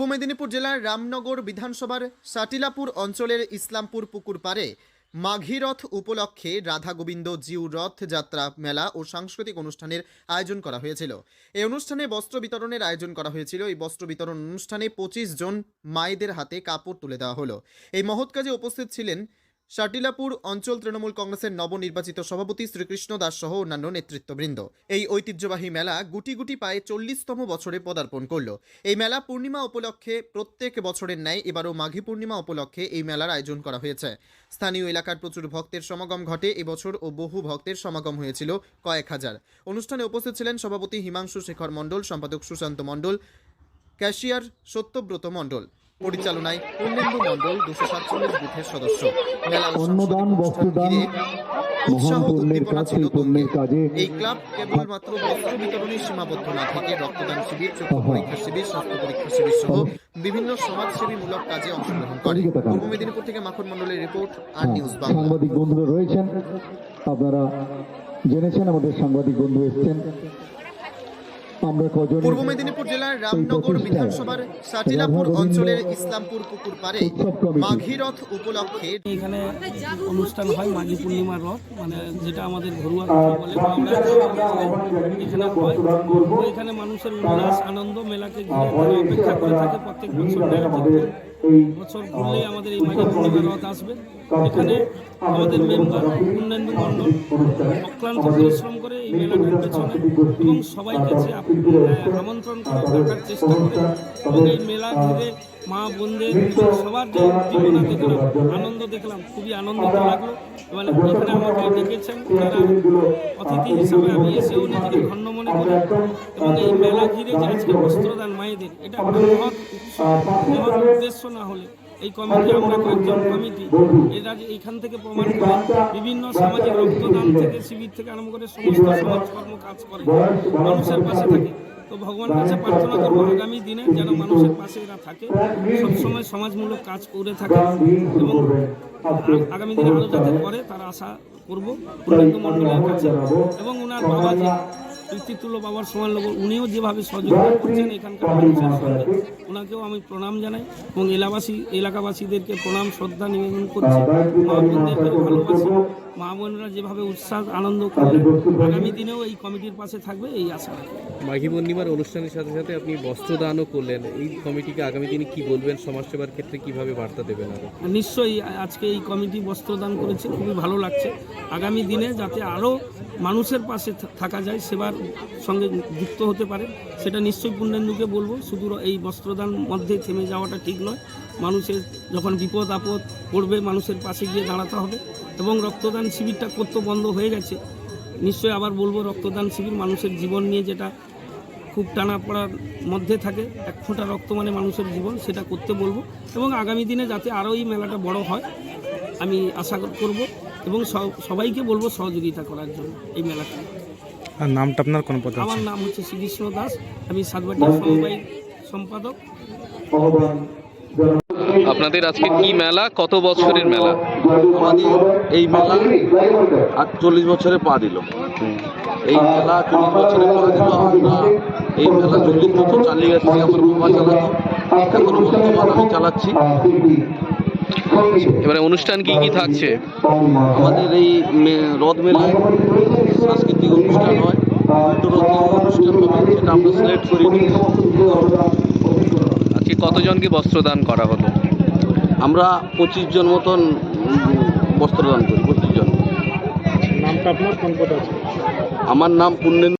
মেদিনীপুর জেলার রামনগর বিধানসভার সাটিলাপুর অঞ্চলের ইসলামপুর পুকুর পাড়ে মাঘী রথ উপলক্ষে রাধা গোবিন্দ জিউ রথ যাত্রা মেলা ও সাংস্কৃতিক অনুষ্ঠানের আয়োজন করা হয়েছিল। এই অনুষ্ঠানে বস্ত্র বিতরণের আয়োজন করা হয়েছিল। এই বস্ত্র বিতরণ অনুষ্ঠানে পঁচিশ জন মায়েদের হাতে কাপড় তুলে দেওয়া হলো। এই মহৎ কাজে উপস্থিত ছিলেন সাটিলাপুর অঞ্চল তৃণমূল কংগ্রেসের নবনির্বাচিত সভাপতি শ্রীকৃষ্ণ দাস সহ অন্যান্য নেতৃত্ববৃন্দ। এই ঐতিহ্যবাহী মেলা গুটি গুটি পায়ে চল্লিশতম বছরে পদার্পণ করল। এই মেলা পূর্ণিমা উপলক্ষে প্রত্যেক বছরের ন্যায় এবারও মাঘী পূর্ণিমা উপলক্ষে এই মেলার আয়োজন করা হয়েছে। স্থানীয় এলাকার প্রচুর ভক্তের সমাগম ঘটে। এবছর ও বহু ভক্তের সমাগম হয়েছিল কয়েক হাজার। অনুষ্ঠানে উপস্থিত ছিলেন সভাপতি হিমাংশু শেখর মণ্ডল, সম্পাদক সুশান্ত মণ্ডল, ক্যাশিয়ার সত্যব্রত মণ্ডল। পরিচালনায় পূর্ণেন্দু মণ্ডল দুশো সাতচল্লিশ বুথের সদস্য। মেলা অন্নদান, বস্ত্রদান, এই ক্লাব কেবলমাত্র বস্ত্র বিতরণে সীমাবদ্ধ না থেকে রক্তদান শিবির চক্ষু পরীক্ষা শিবির স্বাস্থ্য পরীক্ষা শিবির সহ বিভিন্ন সমাজসেবী মূলক কাজে অংশগ্রহণ করে। পূর্ব মেদিনীপুর থেকে মাখন মণ্ডলের রিপোর্ট আর হ্যাঁ, নিউজ বাংলা। সাংবাদিক বন্ধুরা রয়েছেন। আপনারা জেনেছেন আমাদের সাংবাদিক বন্ধু এসছেন। পূর্ব মেদিনীপুর জেলার রামনগর বিধানসভার সাটিলাপুর অঞ্চলের ইসলামপুর পুকুর পাড়ে মাঘী রথ উপলক্ষে এখানে অনুষ্ঠান হয় মাঘী পূর্ণিমার রথ মানে যেটা আমাদের ঘরোয়া বলে এখানে হয়। এখানে মানুষের উল্লাস আনন্দ মেলাকে ঘিরে অপেক্ষা করে থাকে প্রত্যেক বছর বছর ঘুরলেই আমাদের এই মাইকে পূর্ণিমার রথ আসবে। এখানে আমাদের মেম্বার পূর্ণেন্দু মণ্ডল অক্লান্ত পরিশ্রম করে এই মেলাটার পেছনে এবং সবাইকে কাছে আমন্ত্রণ করে দেখার চেষ্টা করে। এবং এই মেলা ঘিরে মা বোনদের সবার যে উদ্দীপনা দেখলাম আনন্দ দেখলাম খুবই আনন্দিত লাগল। এবং এখানে আমাকে ডেকেছেন যারা অতিথি হিসাবে আমি এসেও নিজেকে ধন্য মনে করি। এবং এই মেলা ঘিরে যে আজকে বস্ত্রদান মায়েদের এটা মহৎ মহৎ উদ্দেশ্য না হলে। এই কমিটি আমরা কয়েকজন কমিটি এরা যে এইখান থেকে প্রমাণ করে বিভিন্ন সামাজিক রক্তদান থেকে শিবির থেকে আরম্ভ করে সমস্ত সমাজকর্ম কাজ করে। মানুষের পাশে থাকে। তো ভগবান কাছে প্রার্থনা করব আগামী দিনে যেন মানুষের পাশে এরা থাকে। সবসময় সমাজমূলক কাজ করে থাকে এবং আগামী দিনে আরও যাতে করে তার আশা করব। পূর্ণেন্দু মণ্ডলের কাছে। এবং ওনার বাবা যে পিতৃতুল্য বাবার সমান লোক উনিও যেভাবে সহযোগিতা করছেন এখানকার মানুষের সঙ্গে ওনাকেও আমি প্রণাম জানাই এবং এলাকাবাসী এলাকাবাসীদেরকে প্রণাম শ্রদ্ধা নিবেদন করছি। মা বোনদেরকে ভালোবাসি। মা বোনরা যেভাবে উৎসাহ আনন্দ করবে আগামী দিনেও এই কমিটির পাশে থাকবে এই আশা রাখি। মাঘী পূর্ণিমার অনুষ্ঠানের সাথে সাথে আপনি বস্ত্রদানও করলেন। এই কমিটিকে আগামী দিনে কি বলবেন? সমাজসেবার ক্ষেত্রে কীভাবে বার্তা দেবেন আরও? নিশ্চয়ই আজকে এই কমিটি বস্ত্রদান করেছে খুবই ভালো লাগছে। আগামী দিনে যাতে আরও মানুষের পাশে থাকা যায়, সেবার সঙ্গে যুক্ত হতে পারে। সেটা নিশ্চয়ই পূর্ণেন্দুকে বলব। শুধু এই বস্ত্রদান মধ্যে থেমে যাওয়াটা ঠিক নয়। মানুষের যখন বিপদ, আপদ পড়বে, মানুষের পাশে গিয়ে দাঁড়াতে হবে। এবং রক্তদান শিবিরটা করতে বন্ধ হয়ে গেছে। নিশ্চয়ই আবার বলব, রক্তদান শিবির মানুষের জীবন নিয়ে যেটা খুব টানা পড়ার মধ্যে থাকে, এক ফোঁটা রক্ত মানে মানুষের জীবন, সেটা করতে বলব। এবং আগামী দিনে যাতে আরও এই মেলাটা বড় হয়, আমি আশা করব। এবং সব- সবাইকে বলব সহযোগিতা করার জন্য এই মেলাটা আর নামটা আপনার কোন পদ আমার নাম হচ্ছে শ্রীকৃষ্ণ দাস আমি সাতবাটিয়া সমবায় সম্পাদক। আপনাদের আজকে কি মেলা? কত বছরের মেলা? আমাদের এই মেলা আটচল্লিশ বছরে পা দিল। এই মেলা চল্লিশ বছরে পা দিল আমরা। এই মেলা চল্লিশ বছর চালিয়ে গেছি আমার বাবা চালাতো এখনও বর্তমান আমি চালাচ্ছি। এবারে অনুষ্ঠান কি কি থাকছে? আমাদের এই রথ মেলায় সাংস্কৃতিক অনুষ্ঠান হয় অনুষ্ঠান হবে সেটা আমরা সিলেক্ট করিনি আজকে কতজনকে বস্ত্রদান করা হলো? আমরা পঁচিশ জন মতন বস্ত্রদান করি পঁচিশ জন। নামটা আপনার কোন পদ আছে? আমার নাম পুণ্যেন্দু